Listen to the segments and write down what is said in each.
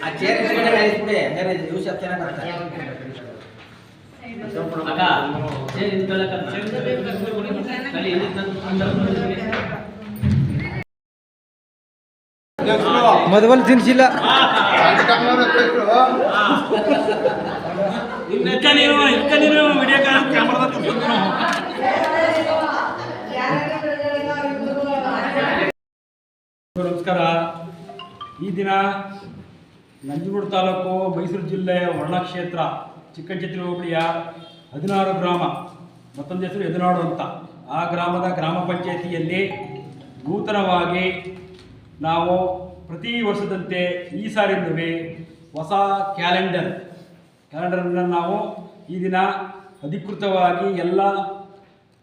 ಆ ಚೇರ್ ಕಡೆ ಕಳಿಸ್ಬಿಡಿ ಹಂಗಾರೆ ಹತ್ತೇನ ಬರ್ತಾರೆ ಅಕ್ಕ ನಿಂತ್ಕೊಳ್ಳಕ್ಕ ಅಲ್ಲಿ ಮದುವಲ್ ತಿನ್ಸಿಲ್ಲ. ನಮಸ್ಕಾರ. ಈ ದಿನ ನಂಜನಗೂಡು ತಾಲೂಕು ಮೈಸೂರು ಜಿಲ್ಲೆಯ ವರ್ಣ ಕ್ಷೇತ್ರ. ಚಿಕ್ಕಂಚತ್ರಿ ಹೋಬಳಿಯ ಹದಿನಾರು ಗ್ರಾಮ. ಮತ್ತೊಂದು ಹೆಸರು ಎದುನಾಡು ಅಂತ. ಆ ಗ್ರಾಮದ ಗ್ರಾಮ ಪಂಚಾಯಿತಿಯಲ್ಲಿ ನೂತನವಾಗಿ ನಾವು ಪ್ರತಿ ವರ್ಷದಂತೆ ಈ ಸಾರಿನೂ ಹೊಸ ಕ್ಯಾಲೆಂಡರ್. ಕ್ಯಾಲೆಂಡರನ್ನು ನಾವು ಈ ದಿನ ಅಧಿಕೃತವಾಗಿ ಎಲ್ಲ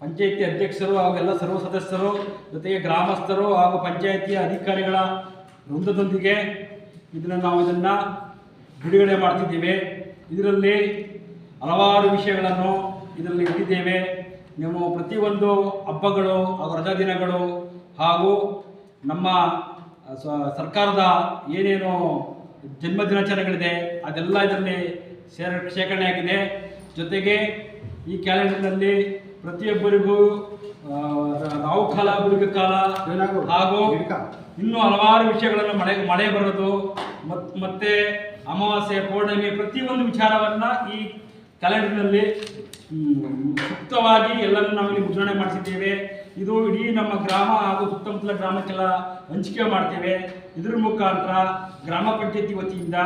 ಪಂಚಾಯಿತಿ ಅಧ್ಯಕ್ಷರು ಹಾಗೂ ಎಲ್ಲ ಸರ್ವ ಸದಸ್ಯರು ಜೊತೆಗೆ ಗ್ರಾಮಸ್ಥರು ಹಾಗೂ ಪಂಚಾಯಿತಿಯ ಅಧಿಕಾರಿಗಳ ವೃಂದದೊಂದಿಗೆ ಇದನ್ನು ನಾವು ಇದನ್ನು ಬಿಡುಗಡೆ ಮಾಡ್ತಿದ್ದೀವಿ. ಇದರಲ್ಲಿ ಹಲವಾರು ವಿಷಯಗಳನ್ನು ಇದರಲ್ಲಿ ಇಟ್ಟಿದ್ದೇವೆ ನೀವು ಪ್ರತಿಯೊಂದು ಹಬ್ಬಗಳು ಹಾಗೂ ರಜಾ ದಿನಗಳು ಹಾಗೂ ನಮ್ಮ ಸರ್ಕಾರದ ಏನೇನು ಜನ್ಮ ದಿನಾಚರಣೆಗಳಿದೆ ಅದೆಲ್ಲ ಇದರಲ್ಲಿ ಸೇರ ಶೇಖರಣೆಯಾಗಿದೆ ಜೊತೆಗೆ ಈ ಕ್ಯಾಲೆಂಡರ್ನಲ್ಲಿ ಪ್ರತಿಯೊಬ್ಬರಿಗೂ ನಾವು ರಾವು ಕಾಲ ಗುಳಿಗ ಕಾಲ ಹಾಗೂ ಇನ್ನೂ ಹಲವಾರು ವಿಷಯಗಳನ್ನು ಮಳೆ ಮಳೆ ಬರೋದು ಮತ್ತು ಮತ್ತೆ ಅಮಾವಾಸ್ಯೆ, ಪೌರ್ಣಮಿ ಪ್ರತಿಯೊಂದು ವಿಚಾರವನ್ನ ಈ ಕ್ಯಾಲೆಂಡರ್ನಲ್ಲಿ ಮುಕ್ತವಾಗಿ ಎಲ್ಲರೂ ನಾವಿಲ್ಲಿ ಮುದ್ರಣೆ ಮಾಡಿಸಿದ್ದೇವೆ. ಇದು ಇಡೀ ನಮ್ಮ ಗ್ರಾಮ ಹಾಗೂ ಸುತ್ತಮುತ್ತಲ ಗ್ರಾಮಕ್ಕೆಲ್ಲ ಹಂಚಿಕೆ ಮಾಡ್ತೇವೆ. ಇದರ ಮುಖಾಂತರ ಗ್ರಾಮ ಪಂಚಾಯತಿ ವತಿಯಿಂದ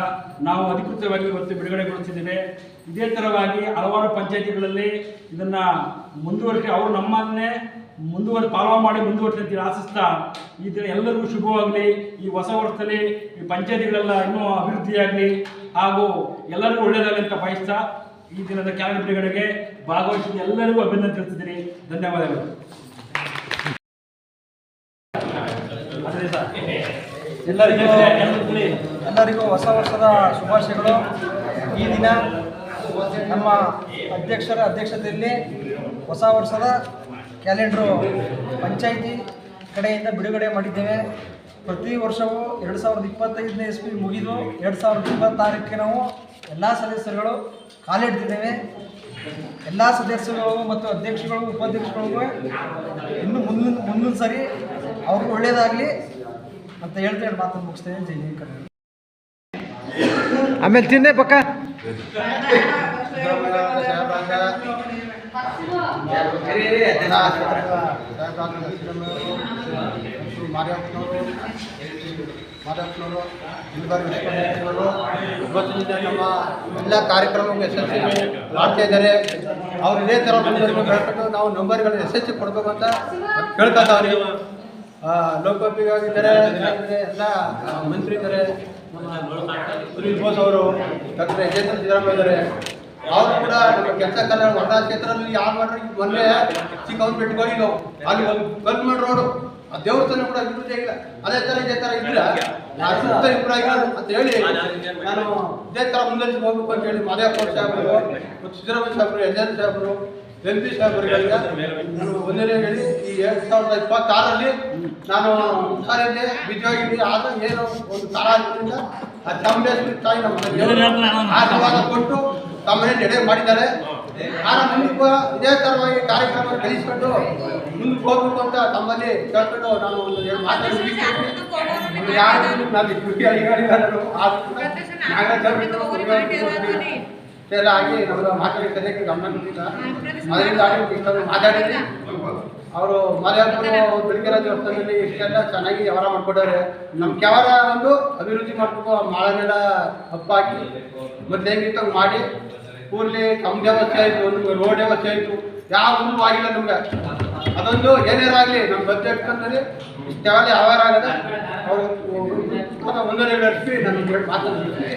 ನಾವು ಅಧಿಕೃತವಾಗಿ ಇವತ್ತು ಬಿಡುಗಡೆಗೊಳಿಸಿದ್ದೇವೆ. ಇದೇ ಥರವಾಗಿ ಹಲವಾರು ಪಂಚಾಯತಿಗಳಲ್ಲಿ ಇದನ್ನ ಮುಂದುವರಿಸಿ, ಅವರು ನಮ್ಮನ್ನೇ ಮುಂದುವರಿ ಫಾಲೋ ಮಾಡಿ ಮುಂದುವರಿಸಿ ಆಶಿಸ್ತಾ? ಈ ದಿನ ಎಲ್ಲರಿಗೂ ಶುಭವಾಗಲಿ. ಈ ಹೊಸ ವರ್ಷದಲ್ಲಿ ಈ ಪಂಚಾಯತಿಗಳೆಲ್ಲ ಇನ್ನೂ ಅಭಿವೃದ್ಧಿಯಾಗಲಿ. ಹಾಗೂ ಎಲ್ಲರಿಗೂ ಒಳ್ಳೆಯದಾಗಲಿ ಅಂತ ಬಯಸ್ತಾ ಈ ದಿನದ ಕ್ಯಾಬಿನ ಬಿಡುಗಡೆಗೆ ಭಾಗವಹಿಸಿದ ಎಲ್ಲರಿಗೂ ಅಭಿನಂದನೆ ತಿಳಿಸಿದ್ದೀನಿ ಧನ್ಯವಾದಗಳು. ಎಲ್ಲರಿಗೂ ಎಲ್ಲರಿಗೂ ಹೊಸ ವರ್ಷದ ಶುಭಾಶಯಗಳು. ಈ ದಿನ ನಮ್ಮ ಅಧ್ಯಕ್ಷರ ಅಧ್ಯಕ್ಷತೆಯಲ್ಲಿ ಹೊಸ ವರ್ಷದ ಕ್ಯಾಲೆಂಡ್ರು ಪಂಚಾಯಿತಿ ಕಡೆಯಿಂದ ಬಿಡುಗಡೆ ಮಾಡಿದ್ದೇವೆ. ಪ್ರತಿ ವರ್ಷವೂ ಎರಡು ಸಾವಿರದ ಇಪ್ಪತ್ತೈದನೇ ಇಸ್ವಿ ಮುಗಿದು ಎರಡು ಸಾವಿರದ ಇಪ್ಪತ್ತಾರಕ್ಕೆ ನಾವು ಎಲ್ಲ ಸದಸ್ಯರುಗಳು ಕಾಲಿಡ್ತಿದ್ದೇವೆ ಎಲ್ಲ ಸದಸ್ಯರುಗಳಿಗೂ ಮತ್ತು ಅಧ್ಯಕ್ಷಗಳಿಗೂ ಉಪಾಧ್ಯಕ್ಷಗಳಿಗೂ ಇನ್ನು ಮುಂದಿನ ಮುಂದಿನ ಸರಿ ಅವ್ರಿಗೂ ಒಳ್ಳೆಯದಾಗಲಿ ಅಂತ ಹೇಳ್ತಾ ಹೇಳಿ ಮಾತನ್ನು ಮುಗಿಸ್ತೇನೆ. ಜೈ ಹಿಂದ್ ಕರ್ನಾಟಕ. ಆಮೇಲೆ ತಿನ್ನೇ ಪಕ್ಕ. ಮಾಧವನವರು ಇಲ್ಬಾರಿ ವಿಶ್ವವಿದ್ಯಾನಿಲಯಗಳು ಇವತ್ತಿನಿಂದ ನಮ್ಮ ಎಲ್ಲ ಕಾರ್ಯಕ್ರಮಕ್ಕೂ ಯಶಸ್ವಿ ಮಾಡ್ತಾ ಇದ್ದಾರೆ. ಅವ್ರು ಇದೇ ಥರ ಮುಂದುವರಿಬೇಕು ಹೇಳ್ಬಿಟ್ಟು ನಾವು ನಂಬರ್ಗಳು ಯಶಸ್ವಿ ಕೊಡಬೇಕು ಅಂತ ಕೇಳ್ಕೊತಾವ್ರಿ ಲೋಕೋಪಯೋಗಿದ್ದಾರೆ ಎಲ್ಲ ಮಂತ್ರಿ ಇದ್ದಾರೆ. ಸುನೀಲ್ ಬೋಸ್ ಅವರು ಡಾಕ್ಟರ್ ಯಜೇಂದ್ರ ಸಿದ್ದರಾಮಯ್ಯ ಇದ್ದಾರೆ. ಅವರು ಕೂಡ ಕೆಲಸ ಕಲ ವರ್ಣಾ ಕ್ಷೇತ್ರದಲ್ಲಿ ಯಾರು ಮಾಡ್ರಿ ಮೊನ್ನೆ ಚಿಕ್ಕವ್ರು ಬಿಟ್ಕೊಳ್ಳಿ ನಾವು ಅಲ್ಲಿ ಒಂದು ಕಲ್ಮಡ್ ರೋಡು. ಆ ದೇವಸ್ಥಾನ ಕೂಡ ಅಭಿವೃದ್ಧಿ ಇಲ್ಲ ಅದೇ ಥರ ಇದೇ ತರ ಇದ್ರ ಸುತ್ತ ಇಂಪ್ರೂವ್ ಅಂತ ಹೇಳಿ ನಾನು ಇದೇ ತರ ಮುಂದೆ ಹೋಗ್ಬೇಕು ಅಂತ ಹೇಳಿ ಮಾದೇವಪ್ಪ ಸಾಹೇಬರು ಮತ್ತು ಸಿದ್ದರಾಮಯ್ಯ ಸಾಹೇಬರು ಯಜೇಂದ್ರ ಸಾಹೇಬರು ಎಂ ಪಿ ಸಾಹೇಬರುಗಳಿಗೆ ನಾನು ಒಂದನೇ ಹೇಳಿ ಈ ಎರಡು ಸಾವಿರದ ಇಪ್ಪತ್ತಾರರಲ್ಲಿ ನಾನು ಹುಷಾರಿದ್ದೆ ಬಿದ್ದೋಗಿದ್ದೆ ಆದ್ರೆ ಏನೋ ಒಂದು ತರ ಆಗಿದ್ದರಿಂದ ಆ ಚಾಮುಂಡೇಶ್ವರಿ ತಾಯಿ ನಮ್ಮ ಆಶೀರ್ವಾದ ಕೊಟ್ಟು ತಮ್ಮನೆ ನಡೆ ಮಾಡಿದ್ದಾರೆ. ಆ ಮುಂದಕ್ಕೆ ಇದೇ ತರವಾಗಿ ಕಾರ್ಯಕ್ರಮ ಕಲಿಸ್ಕೊಂಡು ಮುಂದಕ್ಕೆ ಹೋಗ್ಬೇಕು ಅಂತ ತಮ್ಮಲ್ಲಿ ಕೇಳ್ಕೊಂಡು ನಾನು ಒಂದು ಎರಡು ಮಾತಾಡಿ ಒಂದು ಯಾರು ನಾನು ಕೃಷಿ ಅಧಿಕಾರಿಗಳು ಎಲ್ಲ ಆಗಿ ನಮ್ಮ ಮಾತಾಡಿ ಗಮನ ಕೊಟ್ಟಿಲ್ಲ ಅದರಿಂದ ಇಷ್ಟೊಂದು ಮಾತಾಡಿದ್ರಿ. ಅವರು ಮಾದೇವಪ್ಪರು ದುರ್ಗಿರ ದೇವಸ್ಥಾನದಲ್ಲಿ ಇಷ್ಟೆಲ್ಲ ಚೆನ್ನಾಗಿ ವ್ಯವಹಾರ ಮಾಡ್ಕೊಟ್ಟಾರೆ ನಮ್ಮ ಕ್ಯಾವರ ಒಂದು ಅಭಿವೃದ್ಧಿ ಮಾಡ್ಬೇಕು ಮಾಳನೆಲ್ಲ ಹಬ್ಬ ಹಾಕಿ ಮತ್ತೆ ಹೆಂಗಿತ್ತು ಮಾಡಿ ಊರ್ಲಿ ಕಮ್ ವ್ಯವಸ್ಥೆ ಆಯಿತು ಒಂದು ರೋಡ್ ವ್ಯವಸ್ಥೆ ಆಯಿತು ಯಾವ್ದು ಆಗಿಲ್ಲ ನಮ್ಗೆ ಅದೊಂದು ಏನೇರಾಗಲಿ ನಮ್ಮ ಅಧ್ಯಕ್ಷರಲ್ಲಿ ಇಷ್ಟೆಲ್ಲ ವ್ಯವಹಾರ ಆಗದೆ ಅವರು ಒಂದನೇ ನಡೆಸಿ ನನಗೆ ಮಾತಾಡ್ತೀನಿ.